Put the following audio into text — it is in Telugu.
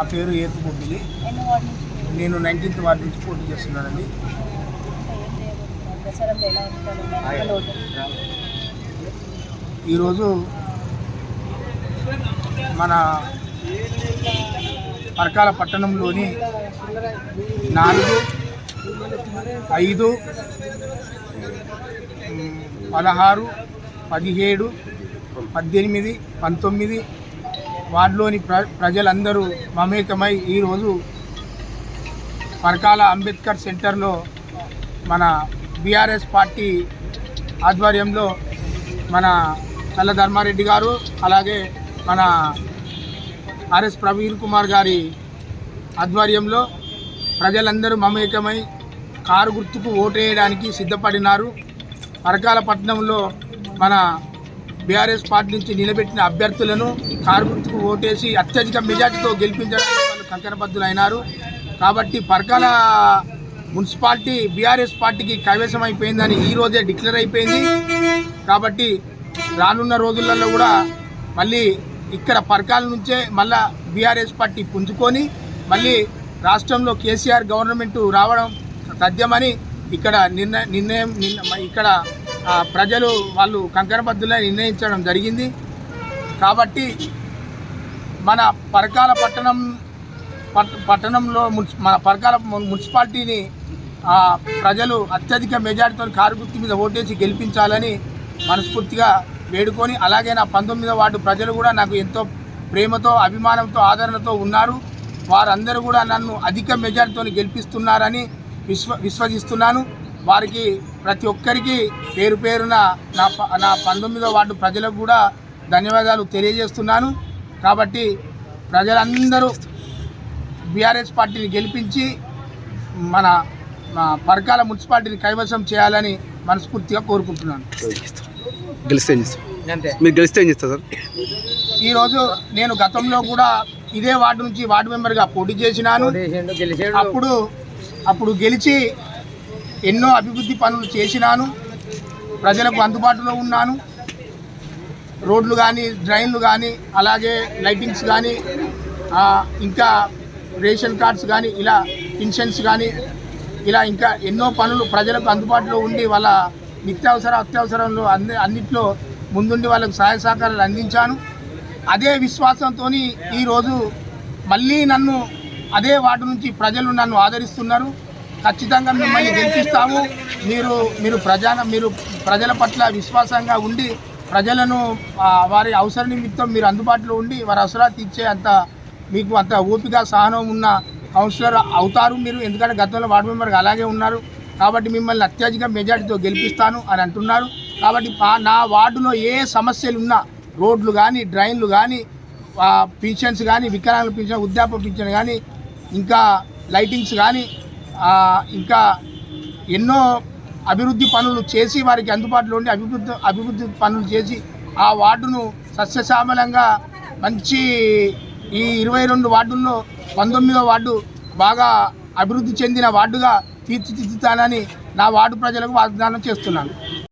నా పేరు ఏపు బొబ్బిలి నేను నైన్టీన్త్ వార్డు నుంచి పోటీ చేస్తున్నానండి. ఈరోజు మన పరకాల పట్టణంలోని నాలుగు ఐదు పదహారు పదిహేడు పద్దెనిమిది పంతొమ్మిది వార్డులోని ప్ర ప్రజలందరూ మమేకమై ఈరోజు పరకాల అంబేద్కర్ సెంటర్లో మన బీఆర్ఎస్ పార్టీ ఆధ్వర్యంలో మన చల్ల ధర్మారెడ్డి గారు అలాగే మన ఆర్ఎస్ ప్రవీణ్ కుమార్ గారి ఆధ్వర్యంలో ప్రజలందరూ మమేకమై కారు గుర్తుకు ఓటు వేయడానికి సిద్ధపడినారు. పరకాల పట్టణంలో మన బీఆర్ఎస్ పార్టీ నుంచి నిలబెట్టిన అభ్యర్థులను కార్మికులకు ఓటేసి అత్యధిక మెజార్టీతో గెలిపించడానికి వాళ్ళు కంకణబద్దులైనారు కాబట్టి పరకాల మున్సిపాలిటీ బీఆర్ఎస్ పార్టీకి కైవసం అయిపోయిందని ఈ రోజే డిక్లేర్ అయిపోయింది. కాబట్టి రానున్న రోజులలో కూడా మళ్ళీ ఇక్కడ పరకాల నుంచే మళ్ళా బీఆర్ఎస్ పార్టీ పుంజుకొని మళ్ళీ రాష్ట్రంలో కేసీఆర్ గవర్నమెంట్ రావడం తథ్యమని ఇక్కడ నిర్ణయ నిర్ణయం ఇక్కడ ప్రజలు వాళ్ళు కంకరబద్దులే నిర్ణయించడం జరిగింది. కాబట్టి మన పరకాల పట్టణం పట్- పట్టణంలో మన పరకాల మున్సిపాలిటీని ప్రజలు అత్యధిక మెజార్టీతో కారు గుర్తు మీద ఓటేసి గెలిపించాలని మనస్ఫూర్తిగా వేడుకొని అలాగే నా పంతొమ్మిదో వార్డు ప్రజలు కూడా నాకు ఎంతో ప్రేమతో అభిమానంతో ఆదరణతో ఉన్నారు. వారందరూ కూడా నన్ను అధిక మెజార్టీతో గెలిపిస్తున్నారని విశ్వ విశ్వసిస్తున్నాను. వారికి ప్రతి ఒక్కరికి పేరు పేరున నా ప- నా పంతొమ్మిదో వార్డు ప్రజలకు కూడా ధన్యవాదాలు తెలియజేస్తున్నాను. కాబట్టి ప్రజలందరూ బీఆర్ఎస్ పార్టీని గెలిపించి మన పరకాల మున్సిపాలిటీని కైవసం చేయాలని మనస్ఫూర్తిగా కోరుకుంటున్నాను. గెలిస్తే ఏం చేస్తారు? మీరు గెలిస్తే ఏం చేస్తారు సార్? ఈరోజు నేను గతంలో కూడా ఇదే వార్డు నుంచి వార్డు మెంబర్గా పోటీ చేసినాను. అప్పుడు అప్పుడు గెలిచి ఎన్నో అభివృద్ధి పనులు చేసినాను. ప్రజలకు అందుబాటులో ఉన్నాను. రోడ్లు కానీ డ్రైన్లు కానీ అలాగే లైటింగ్స్ కానీ ఇంకా రేషన్ కార్డ్స్ కానీ ఇలా పెన్షన్స్ కానీ ఇలా ఇంకా ఎన్నో పనులు ప్రజలకు అందుబాటులో ఉండి వాళ్ళ నిత్యావసర అత్యవసరంలో అన్ని అన్నిట్లో ముందుండి వాళ్ళకు సహాయ సహకారాలు అందించాను. అదే విశ్వాసంతో ఈరోజు మళ్ళీ నన్ను అదే వాటి నుంచి ప్రజలు నన్ను ఆదరిస్తున్నారు. ఖచ్చితంగా మిమ్మల్ని గెలిపిస్తాము. మీరు మీరు ప్రజా మీరు ప్రజల పట్ల విశ్వాసంగా ఉండి ప్రజలను వారి అవసర నిమిత్తం మీరు అందుబాటులో ఉండి వారి అవసరాలు తీర్చే అంత మీకు అంత ఓపిక సహనం ఉన్న కౌన్సిలర్ అవుతారు మీరు. ఎందుకంటే గతంలో వార్డు మెంబర్గా అలాగే ఉన్నారు. కాబట్టి మిమ్మల్ని అత్యధిక మెజార్టీతో గెలిపిస్తాను అని అంటున్నారు. కాబట్టి నా వార్డులో ఏ సమస్యలు ఉన్నా రోడ్లు కానీ డ్రైన్లు కానీ పింఛన్స్ కానీ వికలాంగుల పింఛన్ వృద్ధాప్య పింఛన్ కానీ ఇంకా లైటింగ్స్ కానీ ఇంకా ఎన్నో అభివృద్ధి పనులు చేసి వారికి అందుబాటులో ఉండి అభివృద్ధి అభివృద్ధి పనులు చేసి ఆ వార్డును సస్యశ్యామలంగా మంచి ఈ ఇరవై రెండు వార్డుల్లో పంతొమ్మిదో వార్డు బాగా అభివృద్ధి చెందిన వార్డుగా తీర్చిదిద్దుతానని నా వార్డు ప్రజలకు వాగ్దానం చేస్తున్నాను.